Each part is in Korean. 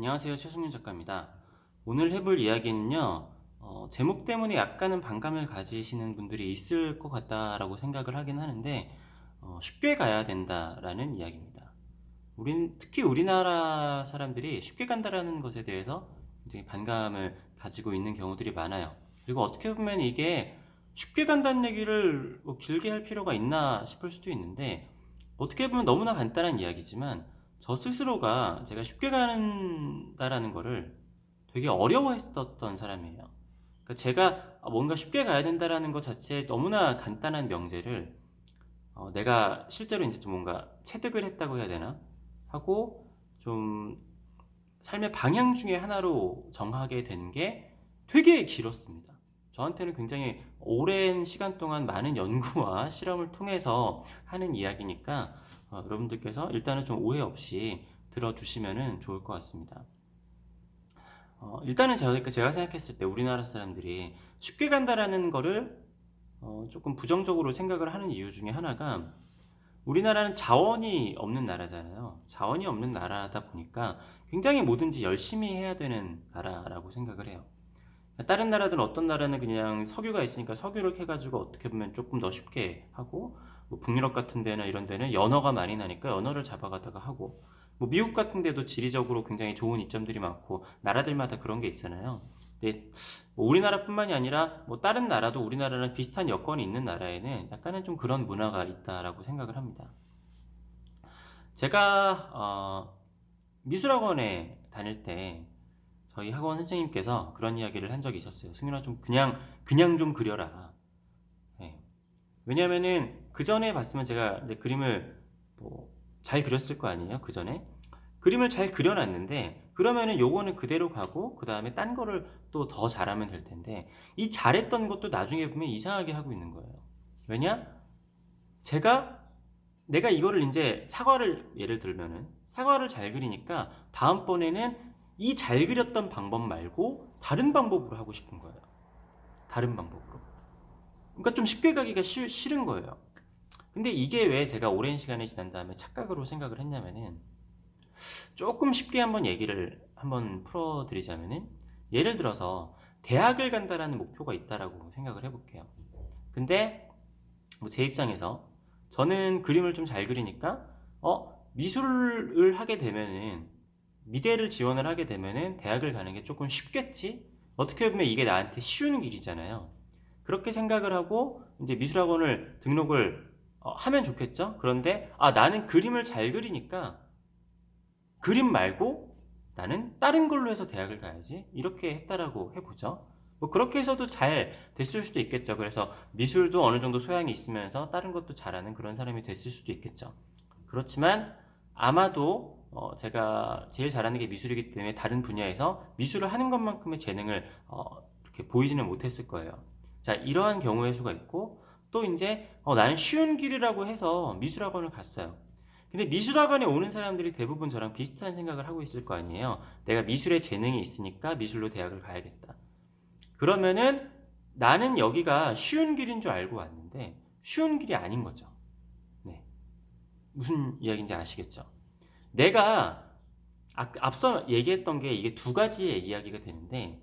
안녕하세요. 최승윤 작가입니다. 오늘 해볼 이야기는요, 어, 제목 때문에 약간은 반감을 가지시는 분들이 있을 것 같다라고 생각을 하긴 하는데, 어, 쉽게 가야 된다라는 이야기입니다. 우린, 특히 우리나라 사람들이 쉽게 간다라는 것에 대해서 굉장히 반감을 가지고 있는 경우들이 많아요. 그리고 어떻게 보면 이게 쉽게 간다는 얘기를 뭐 길게 할 필요가 있나 싶을 수도 있는데, 어떻게 보면 너무나 간단한 이야기지만, 저 스스로가 제가 쉽게 간다라는 거를 되게 어려워했었던 사람이에요. 그러니까 제가 뭔가 쉽게 가야 된다라는 것 자체에 너무나 간단한 명제를 어, 내가 실제로 이제 좀 뭔가 체득을 했다고 해야 되나 하고 좀 삶의 방향 중에 하나로 정하게 된 게 되게 길었습니다. 저한테는 굉장히 오랜 시간 동안 많은 연구와 실험을 통해서 하는 이야기니까 어, 여러분들께서 일단은 좀 오해 없이 들어주시면 좋을 것 같습니다. 어, 일단은 제가, 제가 생각했을 때 우리나라 사람들이 쉽게 간다라는 거를 어, 조금 부정적으로 생각을 하는 이유 중에 하나가 우리나라는 자원이 없는 나라잖아요. 자원이 없는 나라다 보니까 굉장히 뭐든지 열심히 해야 되는 나라라고 생각을 해요. 다른 나라들은 어떤 나라는 그냥 석유가 있으니까 석유를 캐가지고 어떻게 보면 조금 더 쉽게 하고 뭐 북유럽 같은 데나 이런 데는 연어가 많이 나니까 연어를 잡아가다가 하고 뭐 미국 같은 데도 지리적으로 굉장히 좋은 이점들이 많고 나라들마다 그런 게 있잖아요. 근데 뭐 우리나라뿐만이 아니라 뭐 다른 나라도 우리나라랑 비슷한 여건이 있는 나라에는 약간은 좀 그런 문화가 있다라고 생각을 합니다. 제가 어, 미술학원에 다닐 때 저희 학원 선생님께서 그런 이야기를 한 적이 있었어요. 승윤아 좀 그냥 그냥 좀 그려라. 네. 왜냐하면은 그 전에 봤으면 제가 이제 그림을 뭐 잘 그렸을 거 아니에요. 그 전에 그림을 잘 그려놨는데 그러면은 요거는 그대로 가고 그 다음에 딴 거를 또 더 잘하면 될 텐데 이 잘했던 것도 나중에 보면 이상하게 하고 있는 거예요. 왜냐? 제가 내가 이거를 이제 사과를 예를 들면은 사과를 잘 그리니까 다음번에는 이 잘 그렸던 방법 말고 다른 방법으로 하고 싶은 거예요. 다른 방법으로. 그러니까 좀 쉽게 가기가 쉬, 싫은 거예요. 근데 이게 왜 제가 오랜 시간이 지난 다음에 착각으로 생각을 했냐면은 조금 쉽게 한번 얘기를 한번 풀어드리자면은 예를 들어서 대학을 간다라는 목표가 있다라고 생각을 해볼게요. 근데 뭐 제 입장에서 저는 그림을 좀 잘 그리니까 어 미술을 하게 되면은 미대를 지원을 하게 되면은 대학을 가는 게 조금 쉽겠지? 어떻게 보면 이게 나한테 쉬운 길이잖아요. 그렇게 생각을 하고 이제 미술학원을 등록을 어, 하면 좋겠죠? 그런데 아 나는 그림을 잘 그리니까 그림 말고 나는 다른 걸로 해서 대학을 가야지 이렇게 했다라고 해보죠. 뭐 그렇게 해서도 잘 됐을 수도 있겠죠. 그래서 미술도 어느 정도 소양이 있으면서 다른 것도 잘하는 그런 사람이 됐을 수도 있겠죠. 그렇지만 아마도 어 제가 제일 잘하는 게 미술이기 때문에 다른 분야에서 미술을 하는 것만큼의 재능을 어 이렇게 보이지는 못했을 거예요. 자 이러한 경우의 수가 있고 또 이제 어 나는 쉬운 길이라고 해서 미술학원을 갔어요. 근데 미술학원에 오는 사람들이 대부분 저랑 비슷한 생각을 하고 있을 거 아니에요. 내가 미술에 재능이 있으니까 미술로 대학을 가야겠다. 그러면은 나는 여기가 쉬운 길인 줄 알고 왔는데 쉬운 길이 아닌 거죠. 네. 무슨 이야기인지 아시겠죠? 내가 앞- 앞서 얘기했던 게 이게 두 가지의 이야기가 되는데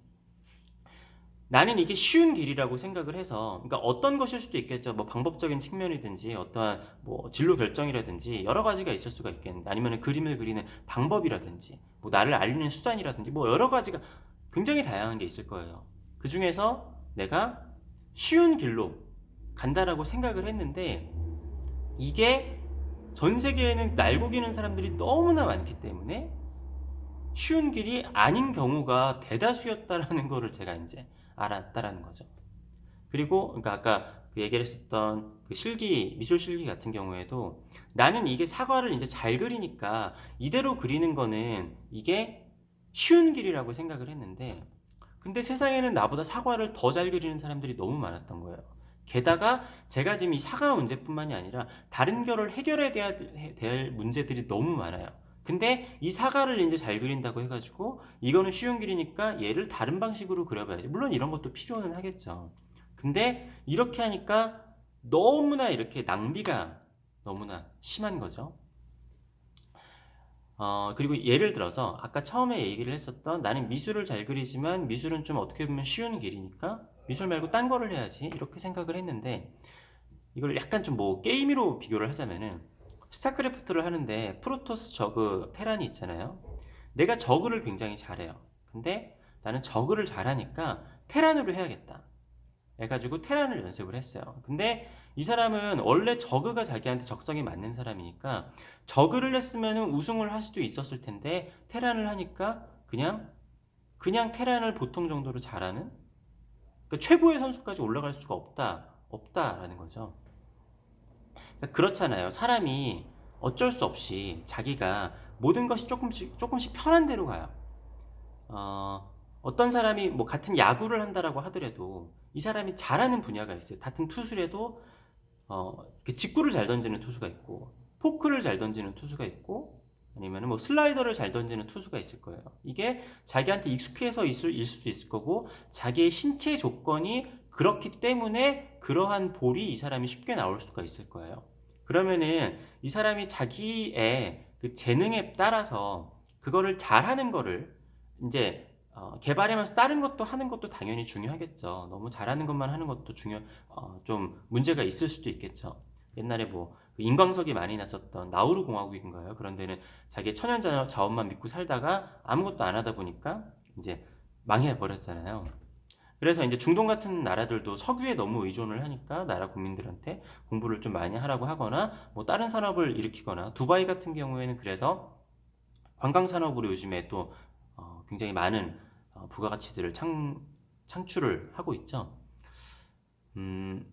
나는 이게 쉬운 길이라고 생각을 해서 그러니까 어떤 것일 수도 있겠죠. 뭐 방법적인 측면이든지 어떠한 뭐 진로 결정이라든지 여러 가지가 있을 수가 있겠는데 아니면 그림을 그리는 방법이라든지 뭐 나를 알리는 수단이라든지 뭐 여러 가지가 굉장히 다양한 게 있을 거예요. 그 중에서 내가 쉬운 길로 간다라고 생각을 했는데 이게 전 세계에는 날고 기는 사람들이 너무나 많기 때문에 쉬운 길이 아닌 경우가 대다수였다라는 거를 제가 이제 알았다라는 거죠. 그리고 그러니까 아까 그 얘기를 했었던 그 실기 미술 실기 같은 경우에도 나는 이게 사과를 이제 잘 그리니까 이대로 그리는 거는 이게 쉬운 길이라고 생각을 했는데 근데 세상에는 나보다 사과를 더 잘 그리는 사람들이 너무 많았던 거예요. 게다가 제가 지금 이 사과 문제뿐만이 아니라 다른 결을 해결해야 될 문제들이 너무 많아요. 근데 이 사과를 이제 잘 그린다고 해가지고 이거는 쉬운 길이니까 얘를 다른 방식으로 그려봐야지. 물론 이런 것도 필요는 하겠죠. 근데 이렇게 하니까 너무나 이렇게 낭비가 너무나 심한 거죠. 어, 그리고 예를 들어서 아까 처음에 얘기를 했었던 나는 미술을 잘 그리지만 미술은 좀 어떻게 보면 쉬운 길이니까 미술 말고 딴 거를 해야지 이렇게 생각을 했는데 이걸 약간 좀 뭐 게임으로 비교를 하자면은 스타크래프트를 하는데 프로토스 저그 테란이 있잖아요. 내가 저그를 굉장히 잘해요. 근데 나는 저그를 잘하니까 테란으로 해야겠다. 해가지고 테란을 연습을 했어요. 근데 이 사람은 원래 저그가 자기한테 적성이 맞는 사람이니까 저그를 했으면 우승을 할 수도 있었을 텐데 테란을 하니까 그냥 그냥 테란을 보통 정도로 잘하는 그러니까 최고의 선수까지 올라갈 수가 없다 없다라는 거죠. 그러니까 그렇잖아요. 사람이 어쩔 수 없이 자기가 모든 것이 조금씩 조금씩 편한 대로 가요. 어, 어떤 사람이 뭐 같은 야구를 한다라고 하더라도 이 사람이 잘하는 분야가 있어요. 같은 투수라도 어, 그 직구를 잘 던지는 투수가 있고 포크를 잘 던지는 투수가 있고 아니면 뭐 슬라이더를 잘 던지는 투수가 있을 거예요. 이게 자기한테 익숙해서 있을 일 수도 있을 거고 자기의 신체 조건이 그렇기 때문에 그러한 볼이 이 사람이 쉽게 나올 수가 있을 거예요. 그러면은 이 사람이 자기의 그 재능에 따라서 그거를 잘하는 거를 이제 어, 개발하면서 다른 것도 하는 것도 당연히 중요하겠죠. 너무 잘하는 것만 하는 것도 중요, 어, 좀 문제가 있을 수도 있겠죠. 옛날에 뭐그 인광석이 많이 났었던 나우루 공화국인가요? 그런 데는 자기 천연 자- 자원만 믿고 살다가 아무것도 안 하다 보니까 이제 망해 버렸잖아요. 그래서 이제 중동 같은 나라들도 석유에 너무 의존을 하니까 나라 국민들한테 공부를 좀 많이 하라고 하거나 뭐 다른 산업을 일으키거나 두바이 같은 경우에는 그래서 관광 산업으로 요즘에 또 어, 굉장히 많은 어, 부가가치들을 창, 창출을 하고 있죠. 음,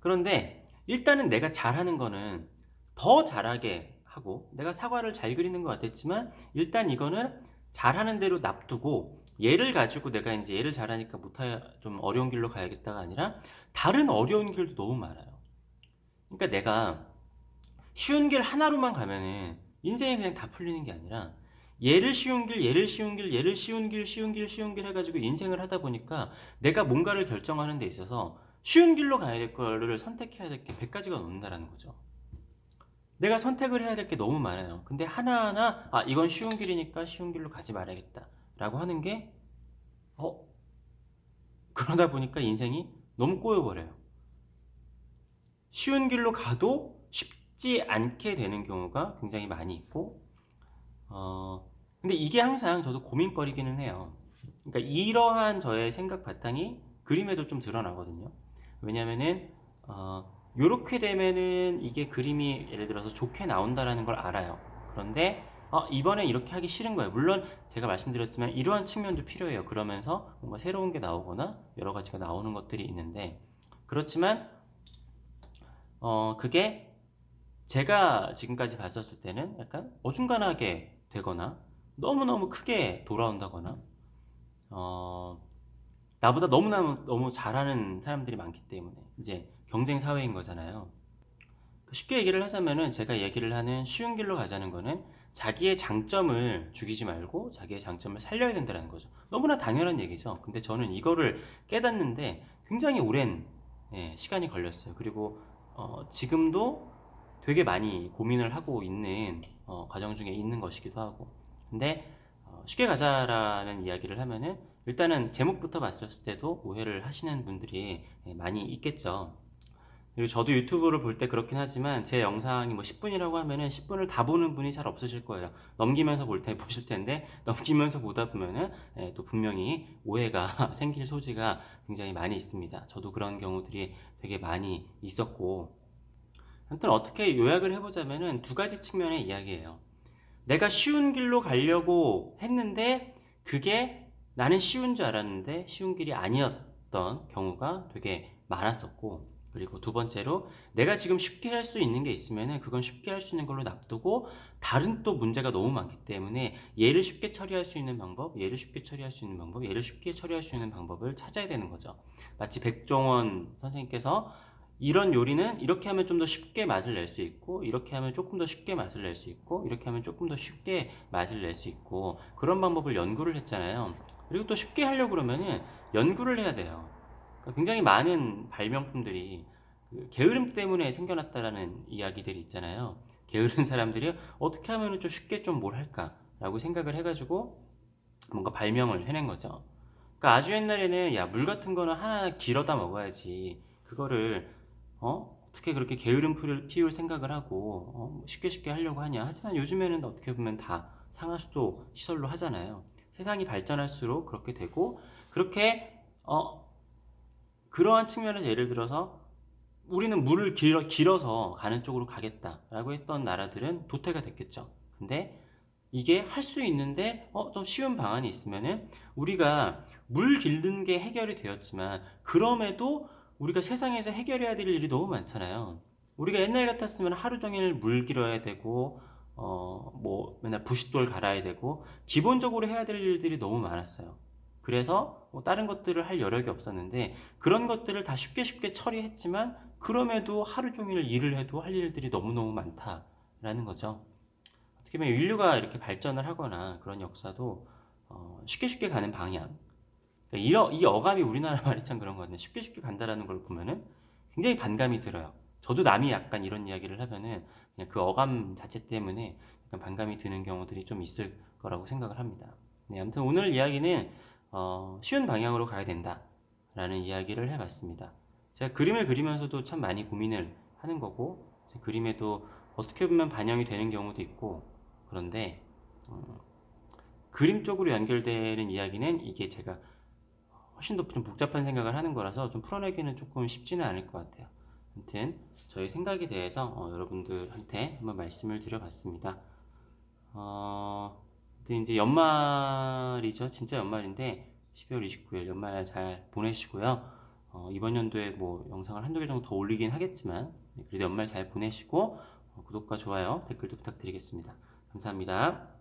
그런데 일단은 내가 잘하는 거는 더 잘하게 하고 내가 사과를 잘 그리는 것 같았지만 일단 이거는 잘하는 대로 놔두고 얘를 가지고 내가 이제 얘를 잘하니까 못해 좀 어려운 길로 가야겠다가 아니라 다른 어려운 길도 너무 많아요. 그러니까 내가 쉬운 길 하나로만 가면은 인생이 그냥 다 풀리는 게 아니라 얘를 쉬운 길, 얘를 쉬운 길, 얘를 쉬운 길, 쉬운 길, 쉬운 길 해가지고 인생을 하다 보니까 내가 뭔가를 결정하는 데 있어서 쉬운 길로 가야 될 거를 선택해야 될 게 100가지가 넘는다라는 거죠. 내가 선택을 해야 될 게 너무 많아요. 근데 하나하나, 아, 이건 쉬운 길이니까 쉬운 길로 가지 말아야겠다. 라고 하는 게, 어? 그러다 보니까 인생이 너무 꼬여버려요. 쉬운 길로 가도 쉽지 않게 되는 경우가 굉장히 많이 있고, 어, 근데 이게 항상 저도 고민거리기는 해요. 그러니까 이러한 저의 생각 바탕이 그림에도 좀 드러나거든요. 왜냐면은, 어, 요렇게 되면은 이게 그림이 예를 들어서 좋게 나온다라는 걸 알아요. 그런데, 어, 이번에 이렇게 하기 싫은 거예요. 물론 제가 말씀드렸지만 이러한 측면도 필요해요. 그러면서 뭔가 새로운 게 나오거나 여러 가지가 나오는 것들이 있는데, 그렇지만, 어, 그게 제가 지금까지 봤었을 때는 약간 어중간하게 되거나 너무너무 크게 돌아온다거나 어, 나보다 너무나 너무 잘하는 사람들이 많기 때문에 이제 경쟁 사회인 거잖아요. 쉽게 얘기를 하자면은 제가 얘기를 하는 쉬운 길로 가자는 거는 자기의 장점을 죽이지 말고 자기의 장점을 살려야 된다는 거죠. 너무나 당연한 얘기죠. 근데 저는 이거를 깨닫는데 굉장히 오랜 예, 시간이 걸렸어요. 그리고 어, 지금도 되게 많이 고민을 하고 있는 어, 과정 중에 있는 것이기도 하고. 근데 어, 쉽게 가자라는 이야기를 하면은 일단은 제목부터 봤을 때도 오해를 하시는 분들이 예, 많이 있겠죠. 그리고 저도 유튜브를 볼 때 그렇긴 하지만 제 영상이 뭐 10분이라고 하면은 10분을 다 보는 분이 잘 없으실 거예요. 넘기면서 볼 때 보실 텐데 넘기면서 보다 보면은 예, 또 분명히 오해가 생길 소지가 굉장히 많이 있습니다. 저도 그런 경우들이 되게 많이 있었고 하여튼 어떻게 요약을 해보자면은 두 가지 측면의 이야기예요. 내가 쉬운 길로 가려고 했는데 그게 나는 쉬운 줄 알았는데 쉬운 길이 아니었던 경우가 되게 많았었고 그리고 두 번째로 내가 지금 쉽게 할 수 있는 게 있으면은 그건 쉽게 할 수 있는 걸로 놔두고 다른 또 문제가 너무 많기 때문에 얘를 쉽게 처리할 수 있는 방법, 얘를 쉽게 처리할 수 있는 방법, 얘를 쉽게 처리할 수 있는 방법을 찾아야 되는 거죠. 마치 백종원 선생님께서 이런 요리는 이렇게 하면 좀 더 쉽게 맛을 낼 수 있고 이렇게 하면 조금 더 쉽게 맛을 낼 수 있고 이렇게 하면 조금 더 쉽게 맛을 낼 수 있고 그런 방법을 연구를 했잖아요. 그리고 또 쉽게 하려고 그러면은 연구를 해야 돼요. 그러니까 굉장히 많은 발명품들이 그 게으름 때문에 생겨났다라는 이야기들이 있잖아요. 게으른 사람들이 어떻게 하면 좀 쉽게 좀 뭘 할까라고 생각을 해가지고 뭔가 발명을 해낸 거죠. 그러니까 아주 옛날에는 야 물 같은 거는 하나 길어다 먹어야지 그거를 어 어떻게 그렇게 게으름 피울, 생각을 하고 어, 쉽게 쉽게 하려고 하냐 하지만 요즘에는 어떻게 보면 다 상하수도 시설로 하잖아요. 세상이 발전할수록 그렇게 되고 그렇게 어 그러한 측면에서 예를 들어서 우리는 물을 길어, 길어 서 가는 쪽으로 가겠다라고 했던 나라들은 도태가 됐겠죠. 근데 이게 할 수 있는데 어, 좀 쉬운 방안이 있으면은 우리가 물 길는 게 해결이 되었지만 그럼에도 우리가 세상에서 해결해야 될 일이 너무 많잖아요. 우리가 옛날 같았으면 하루 종일 물 길어야 되고 어, 뭐 맨날 부싯돌 갈아야 되고 기본적으로 해야 될 일들이 너무 많았어요. 그래서 뭐 다른 것들을 할 여력이 없었는데 그런 것들을 다 쉽게 쉽게 처리했지만 그럼에도 하루 종일 일을 해도 할 일들이 너무너무 많다라는 거죠. 어떻게 보면 인류가 이렇게 발전을 하거나 그런 역사도 어, 쉽게 쉽게 가는 방향. 그러니까 이러, 이 어감이 우리나라 말이 참 그런 것 같네. 쉽게 쉽게 간다라는 걸 보면은 굉장히 반감이 들어요. 저도 남이 약간 이런 이야기를 하면은 그냥 그 어감 자체 때문에 약간 반감이 드는 경우들이 좀 있을 거라고 생각을 합니다. 네, 아무튼 오늘 이야기는 어, 쉬운 방향으로 가야 된다라는 이야기를 해봤습니다. 제가 그림을 그리면서도 참 많이 고민을 하는 거고 제 그림에도 어떻게 보면 반영이 되는 경우도 있고 그런데 어, 그림 쪽으로 연결되는 이야기는 이게 제가 훨씬 더 좀 복잡한 생각을 하는 거라서 좀 풀어내기는 조금 쉽지는 않을 것 같아요. 아무튼 저희 생각에 대해서 어, 여러분들한테 한번 말씀을 드려봤습니다. 어, 근데 이제 연말이죠. 진짜 연말인데 12월 29일 연말 잘 보내시고요. 어, 이번 연도에 뭐 영상을 한두 개 정도 더 올리긴 하겠지만 네, 그래도 연말 잘 보내시고 어, 구독과 좋아요, 댓글도 부탁드리겠습니다. 감사합니다.